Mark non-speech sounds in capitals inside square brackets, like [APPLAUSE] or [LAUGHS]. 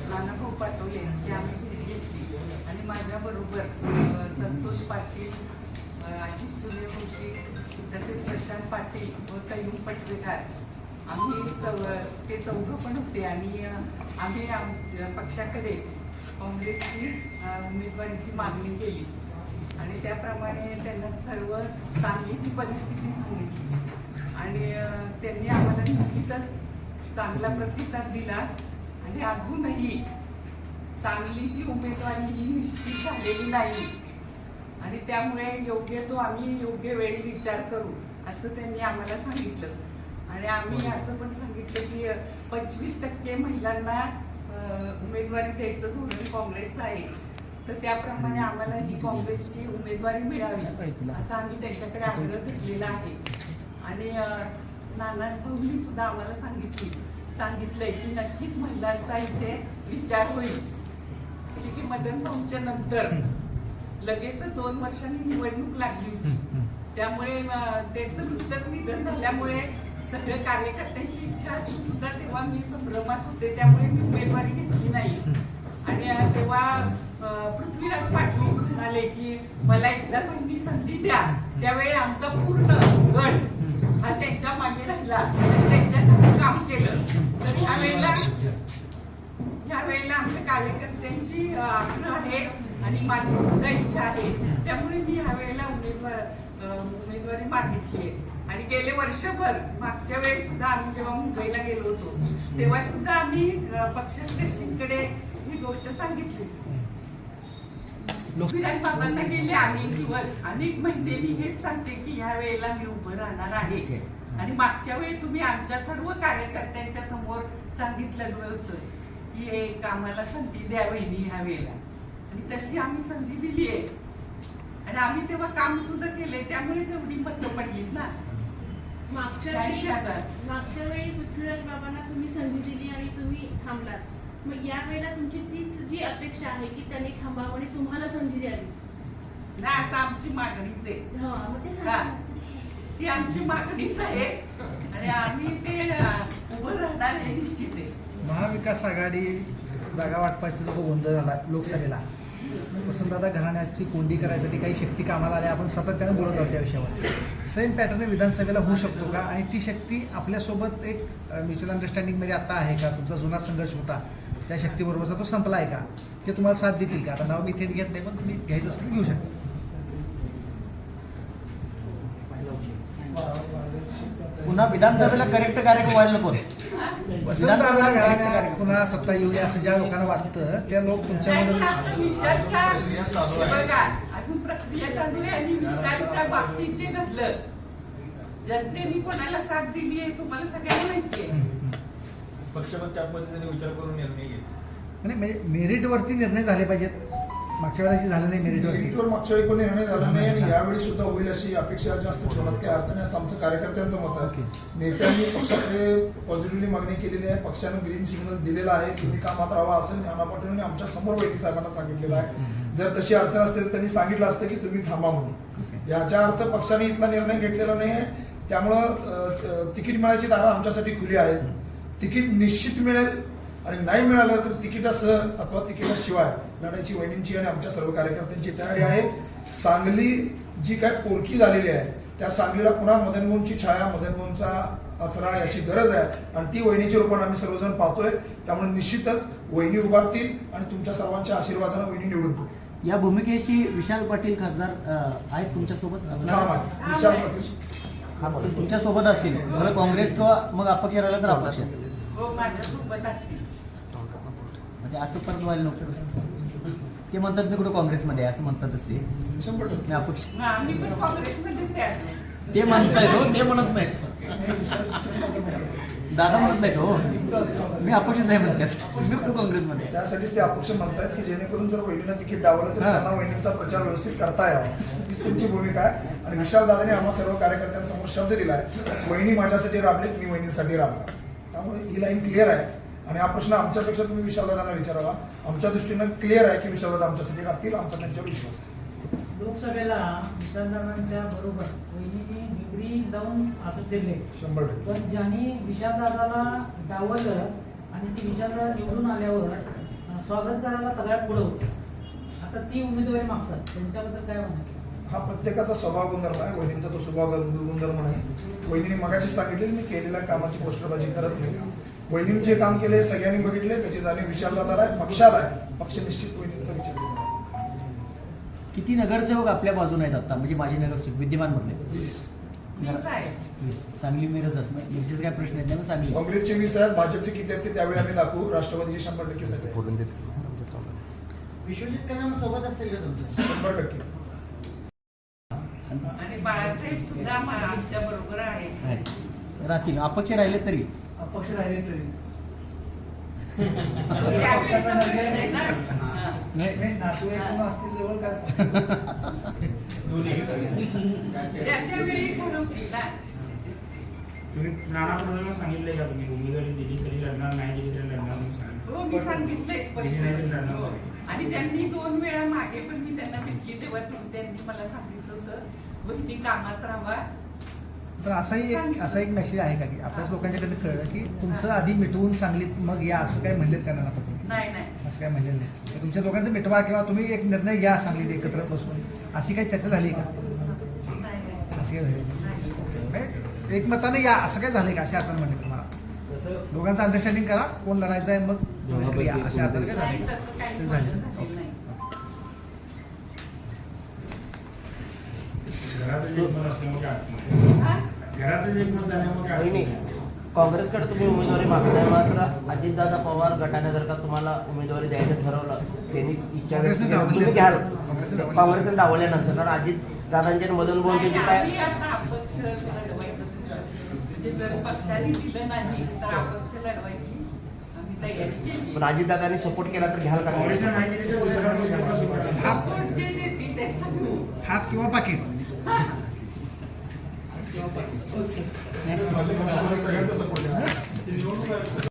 नानाभाऊ पाटोले यांची आम्ही भेट घेतली. आणि माझ्याबरोबर संतोष पाटील अ, अजित सूर्यवंशी तसेच प्रशांत पाटील व कैयूम पटवेकर. आम्ही चौ ते चौघं पण होते आणि आम्ही आम पक्षाकडे काँग्रेसची उमेदवारीची मागणी केली. आणि त्याप्रमाणे त्यांना सर्व सांगलीची परिस्थिती सांगितली. आणि त्यांनी आम्हाला निश्चितच चांगला प्रतिसाद दिला. आणि अजूनही सांगलीची उमेदवारी ही निश्चित झालेली नाही. आणि त्यामुळे योग्य तो आम्ही योग्य वेळी विचार करू असं त्यांनी आम्हाला सांगितलं. आणि आम्ही असं पण सांगितलं की पंचवीस टक्के महिलांना उमेदवारी द्यायचं धोरण काँग्रेसचं आहे. तर त्याप्रमाणे आम्हाला ही काँग्रेसची उमेदवारी मिळावी असं आम्ही त्यांच्याकडे आग्रह धरलेला आहे. आणि नाना भाऊंनी सुद्धा आम्हाला सांगितली. सांगितलंय की नक्कीच महिलांचा इथे विचार होईल. की मदन भाऊंच्या नंतर लगेच दोन वर्षांनी निवडणूक लागली होती. त्यामुळे त्यांचं नुकतंच निधन झाल्यामुळे सगळ्या कार्यकर्त्यांची इच्छा असून सुद्धा तेव्हा मी संभ्रमात होते त्यामुळे मी उमेदवारी घेतली नाही. आणि तेव्हा पृथ्वीराज पाटील म्हणाले की मला एकदा तुम्ही संधी द्या. त्यावेळी आमचा पूर्ण गट हा त्यांच्या मागे राहिला. आणि त्यांच्यासाठी काम केलं. तर ह्या वेळेला या वेळेला आमच्या कार्यकर्त्यांची आग्रह आहे आणि माझी सुद्धा इच्छा आहे. त्यामुळे मी ह्या वेळेला उमेदवार उमेदवारी मागितली आहे. आणि गेले वर्षभर मागच्या वेळेस सुद्धा आम्ही जेव्हा मुंबईला गेलो होतो तेव्हा सुद्धा आम्ही पक्षश्रेष्ठींकडे ही गोष्ट सांगितली. बाबांना गेले अनेक दिवस अनेक महिने मी हेच सांगते की ह्या वेळेला मी उभं राहणार आहे. आणि मागच्या वेळी तुम्ही आमच्या सर्व कार्यकर्त्यांच्या समोर सांगितलं होतं की एक आम्हाला संधी द्या वहिनी ह्या वेळेला. आणि तशी आम्ही संधी दिली आहे. आणि आम्ही तेव्हा काम सुद्धा केले त्यामुळेच एवढी मतं पडलीत ना. मागच्या मागच्या वेळी पृथ्वीराज बाबांना तुम्ही संधी दिली आणि तुम्ही थांबलात. मग या वेळेला तुमची तीच जी अपेक्षा आहे की त्यांनी थांबावं आणि तुम्हाला संधी द्यावी? ना आता आमची मागणीच आहे. हा, मग ती आमची मागणीच आहे. आणि आम्ही ते उभं राहणार हे निश्चित आहे. महाविकास आघाडी जागा वाटपाचा जो गोंधळ झाला लोकसभेला वसंतदादा घराण्याची कोंडी करायसाठी काही शक्ती कामाला आल्या. आपण सातत्याने बोलत आहोत त्या विषयावर. सेम पॅटर्न विधानसभेला होऊ शकतो का? आणि ती शक्ती आपल्यासोबत एक म्युच्युअल अंडरस्टँडिंगमध्ये आता आहे का? तुमचा जुना संघर्ष होता त्या शक्तीबरोबरचा तो संपला आहे का? ते तुम्हाला साथ देतील का? आता नाव मी थेट घेत नाही पण तुम्ही घ्यायचं असेल तर घेऊ शकता. पुन्हा विधानसभेला करेक्ट कार्यक्रम व्हायला वसंतदादा घराण्यात पुन्हा सत्ता येऊ नये असं ज्या लोकांना वाटतं त्या लोक नाही, तुमच्यामध्ये आता विशालच्या बघा अजून प्रक्रिया चालू आहे आणि विशालच्या बाबतीत जे घडलं जनतेने कोणाला साथ दिली आहे तुम्हाला सगळ्यांना माहिती आहे. पक्ष पण त्या पद्धतीने विचार करून निर्णय घेईल. आणि म्हणजे मेरिटवरती निर्णय झाले पाहिजेत. मागच्या वेळेला झालं नाही मेरिटवर मागच्या वेळी पण निर्णय झाला नाही आणि यावेळी सुद्धा होईल अशी अपेक्षा जास्त ठेवण्यात काही अर्थ नाही. असं आमचं कार्यकर्त्यांचं मत. आहे. नेत्यांनी पक्षाकडे पॉझिटिव्हली मागणी केलेली आहे. पक्षानं ग्रीन सिग्नल दिलेला आहे. तुम्ही कामात राहा असं नाना पाटील आमच्यासमोर बैठी साहेबांना सांगितलेलं आहे. जर तशी अडचण असते तर त्यांनी सांगितलं असतं की तुम्ही थांबा म्हणून. याचा अर्थ पक्षाने इथला निर्णय घेतलेला नाही आहे. त्यामुळं तिकीट मिळायची दारं आमच्यासाठी खुली आहेत तिकीट निश्चित मिळेल. आणि नाही मिळालं तर तिकिटासह अथवा तिकिटाशिवाय लढायची वहिनींची आणि आमच्या सर्व कार्यकर्त्यांची तयारी आहे. सांगली जी काय पोरकी झालेली आहे त्या सांगलीला पुन्हा मदन मोहनची छाया मदन मोहनचा आसरा याची गरज आहे. आणि ती वहिनीची रूपाने आम्ही सर्वजण पाहतोय. त्यामुळे निश्चितच वहिनी उभारतील आणि तुमच्या सर्वांच्या आशीर्वादानं वहिनी निवडून. या भूमिकेशी विशाल पाटील खासदार आहेत तुमच्यासोबत ठाम आहे विशाल पाटील. तुमच्यासोबत असतील. मला काँग्रेस किंवा मग अपक्ष राहिला तर अपक्ष. हो माझ्यासोबत असतील. म्हणजे असं परत व्हायला नको ते म्हणतात मी कुठं काँग्रेसमध्ये आहे असं म्हणतातच ते. शंभर टक्के. मी अपक्ष मग आम्ही पण काँग्रेसमध्येच आहे. अजून. ते म्हणतायत हो ते म्हणत नाहीत. दादा म्हणत नाहीत हो. मी अपक्षच आहे म्हणतात मी कुठं काँग्रेसमध्ये. त्यासाठीच ते अपक्ष म्हणतात की जेणेकरून जर वहिनीला तिकीट डावलं तर हा. त्यांना वहिनीचा प्रचार व्यवस्थित करता यावा. हीच त्यांची भूमिका आहे. आणि विशाल दादाने आम्हा सर्व कार्यकर्त्यांसमोर शब्द दिला आहे वहिनी माझ्यासाठी राबलेत मी वहिनीसाठी राबला त्यामुळे ही लाईन क्लिअर आहे. आणि हा प्रश्न आमच्यापेक्षा तुम्ही विशाल दादांना विचारावा. आमच्या दृष्टीनं क्लिअर आहे की विशाल दादा आमच्यासाठी राबतील आमचा त्यांच्यावर विश्वास आहे. लोकसभेला विशालदादांच्या बरोबर वहिनीने डिग्री जाऊन असं दिले. शंभर टक्के. पण ज्यांनी विशालदादाला डावललं आणि ती विशालदादा निवडून आल्यावर स्वागत करायला सगळ्यात पुढे होते. आता ती उमेदवारी मागतात. त्यांच्याबद्दल काय म्हणायचं हा प्रत्येकाचा स्वभाव गुणधर्म आहे वहिनींचा तो स्वभाव गुण- गुणधर्म नाही. वहिनीने मगाशी सांगितले मी केलेल्या कामाची पोस्टरबाजी करत नाही. वहिनीने जे काम केले सगळ्यांनी बघितले त्याची जाणीव विशालदार आहे पक्षाला आहे. पक्ष निश्चित वहिनींचा विचार किती नगरसेवक आपल्या बाजूने आहेत आता? म्हणजे माझे नगरसेवक विद्यमान मधले वीस. आहे. सांगली मिरज असं मिरजेचा काय प्रश्न आहे ना सांगली काँग्रेसचे वीस आहेत भाजपचे किती आहेत ते त्यावेळी आम्ही दाखवू. राष्ट्रवादीचे शंभर टक्के सगळे आहेत. विश्वजित कदम सोबत असतील का तुमच्या शंभर टक्के. बाळासाहेब सुद्धा आमच्या बरोबर आहे. राहतील. अपक्ष राहिले तरी. अपक्ष राहिले तरी. [LAUGHS] नाना सांगितलंय का तुम्ही? उमेदवारी दिली तरी लढणार नाही दिली तरी लढणार सांगितलं. हो मी सांगितलंय स्पष्ट. तरी. आणि त्यांनी दोन वेळा मागे पण मी त्यांना भेटली तेव्हा त्यांनी मला सांगितलं होतं वहिनी कामात राहा. पण असाही एक असा एक मेसेज आहे का की आपल्याच लोकांच्याकडे कळलं की तुमचं आधी मिटवून सांगलीत मग या असं काय म्हणलेत का नाना पटोले? नाही नाही. असं काय म्हणलेलं नाही. तर तुमच्या दोघांचं मिटवा किंवा तुम्ही एक निर्णय घ्या सांगलीत एकत्र बसून. अशी काही चर्चा झाली का? नाही, नाही. अशी काय झाली. म्हणजे एकमताने या असं काय झालंय का अशा म्हणले तुम्हाला दोघांचं अंडरस्टँडिंग करा कोण लढायचं आहे मग अशा अर्थाने काय झालं? ते झालं. हा? काँग्रेसकडे तुम्ही उमेदवारी मागताय मात्र अजितदादा पवार गटाने जर का तुम्हाला उमेदवारी द्यायचं ठरवलं. त्यांनी इच्छा व्यक्त काँग्रेसने केली, डावलले. तुम्ही घ्याल. काँग्रेसने डावल्यानंतर कारण अजित दादांच्या मधून बोलतो काय आता अपक्ष लढवायचं सुद्धा. म्हणजे जर पक्षाने दिलं नाही तर अपक्ष लढवायची? आम्ही तयारी केली. पण अजितदादांनी सपोर्ट केला तर घ्याल का. सपोर्ट जे देतील घेऊ. हात किंवा पाकिट. [LAUGHS] सगळ्यांचा सपोर्ट आहे